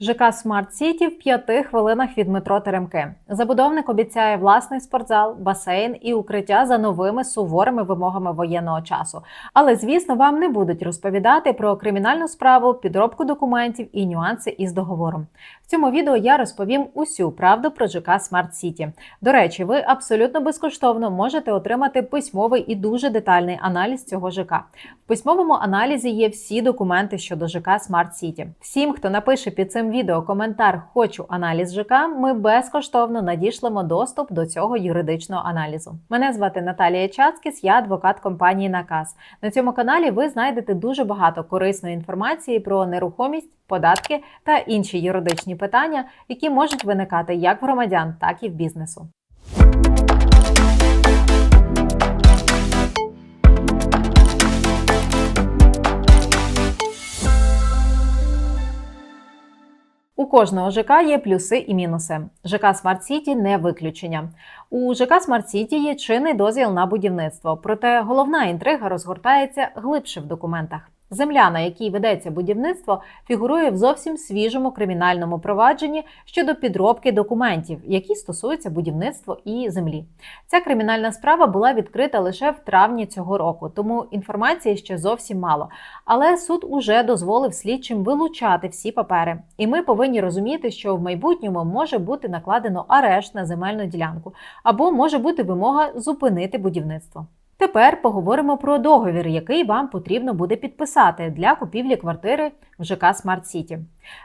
ЖК Смарт Сіті в п'яти хвилинах від метро Теремки. Забудовник обіцяє власний спортзал, басейн і укриття за новими суворими вимогами воєнного часу. Але звісно, вам не будуть розповідати про кримінальну справу, підробку документів і нюанси із договором. В цьому відео я розповім усю правду про ЖК Смарт Сіті. До речі, ви абсолютно безкоштовно можете отримати письмовий і дуже детальний аналіз цього ЖК. В письмовому аналізі є всі документи щодо ЖК Смарт Сіті. Всім, хто напише під цим відео коментар Хочу аналіз ЖК, ми безкоштовно надішлемо доступ до цього юридичного аналізу. Мене звати Наталія Чацкіс, я адвокат компанії Наказ. На цьому каналі ви знайдете дуже багато корисної інформації про нерухомість, податки та інші юридичні питання, які можуть виникати як в громадян, так і в бізнесу. Кожного ЖК є плюси і мінуси. ЖК Смарт Сіті не виключення. У ЖК Смарт Сіті є чинний дозвіл на будівництво, проте головна інтрига розгортається глибше в документах. Земля, на якій ведеться будівництво, фігурує в зовсім свіжому кримінальному провадженні щодо підробки документів, які стосуються будівництва і землі. Ця кримінальна справа була відкрита лише в травні цього року, тому інформації ще зовсім мало. Але суд уже дозволив слідчим вилучати всі папери. І ми повинні розуміти, що в майбутньому може бути накладено арешт на земельну ділянку або може бути вимога зупинити будівництво. Тепер поговоримо про договір, який вам потрібно буде підписати для купівлі квартири в ЖК Смарт Сіті.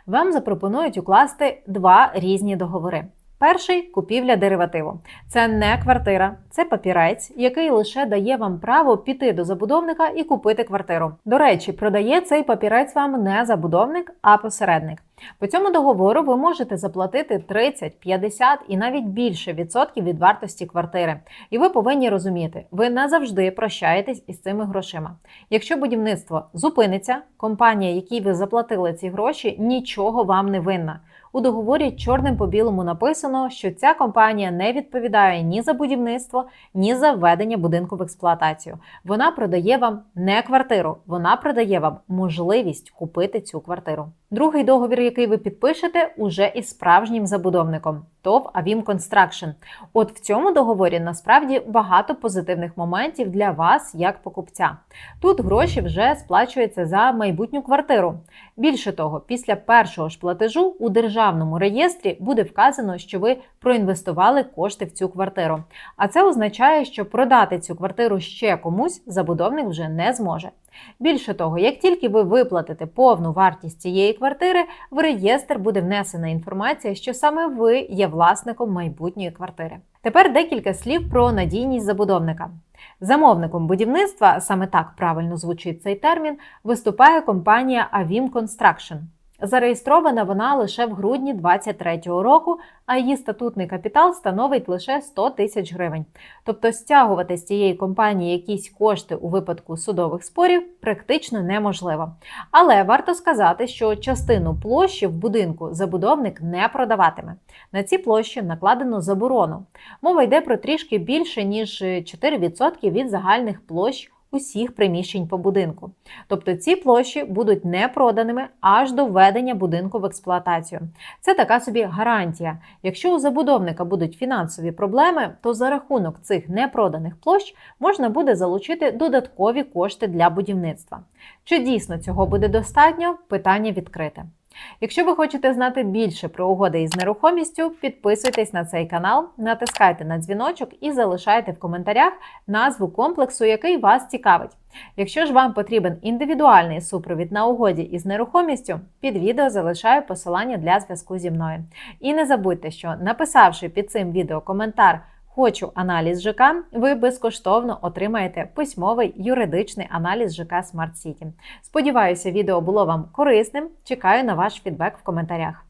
Вам запропонують укласти два різні договори. Перший купівля деривативу. Це не квартира, це папірець, який лише дає вам право піти до забудовника і купити квартиру. До речі, продає цей папірець вам не забудовник, а посередник. По цьому договору ви можете заплатити 30, 50 і навіть більше відсотків від вартості квартири. І ви повинні розуміти, ви назавжди прощаєтесь із цими грошима. Якщо будівництво зупиниться, компанія, якій ви заплатили ці гроші, нічого вам не винна. У договорі чорним по білому написано, що ця компанія не відповідає ні за будівництво, ні за введення будинку в експлуатацію. Вона продає вам не квартиру, вона продає вам можливість купити цю квартиру. Другий договір, який ви підпишете, уже із справжнім забудовником ТОВ Авім Construction. От в цьому договорі насправді багато позитивних моментів для вас як покупця. Тут гроші вже сплачуються за майбутню квартиру. Більше того, після першого ж платежу у державному реєстрі буде вказано, що ви проінвестували кошти в цю квартиру. А це означає, що продати цю квартиру ще комусь забудовник вже не зможе. Більше того, як тільки ви виплатите повну вартість цієї квартири, в реєстр буде внесена інформація, що саме ви є власником майбутньої квартири. Тепер декілька слів про надійність забудовника. Замовником будівництва, саме так правильно звучить цей термін, виступає компанія Avim Construction. Зареєстрована вона лише в грудні 2023 року, а її статутний капітал становить лише 100 тисяч гривень. Тобто стягувати з цієї компанії якісь кошти у випадку судових спорів практично неможливо. Але варто сказати, що частину площі в будинку забудовник не продаватиме. На ці площі накладено заборону. Мова йде про трішки більше ніж 4% від загальних площ усіх приміщень по будинку. Тобто ці площі будуть не проданими аж до введення будинку в експлуатацію. Це така собі гарантія. Якщо у забудовника будуть фінансові проблеми, то за рахунок цих непроданих площ можна буде залучити додаткові кошти для будівництва. Чи дійсно цього буде достатньо? Питання відкрите. Якщо ви хочете знати більше про угоди із нерухомістю, підписуйтесь на цей канал, натискайте на дзвіночок і залишайте в коментарях назву комплексу, який вас цікавить. Якщо ж вам потрібен індивідуальний супровід на угоді із нерухомістю, під відео залишаю посилання для зв'язку зі мною. І не забудьте, що написавши під цим відео коментар Хочу аналіз ЖК, ви безкоштовно отримаєте письмовий юридичний аналіз ЖК Smart City. Сподіваюся, відео було вам корисним. Чекаю на ваш фідбек в коментарях.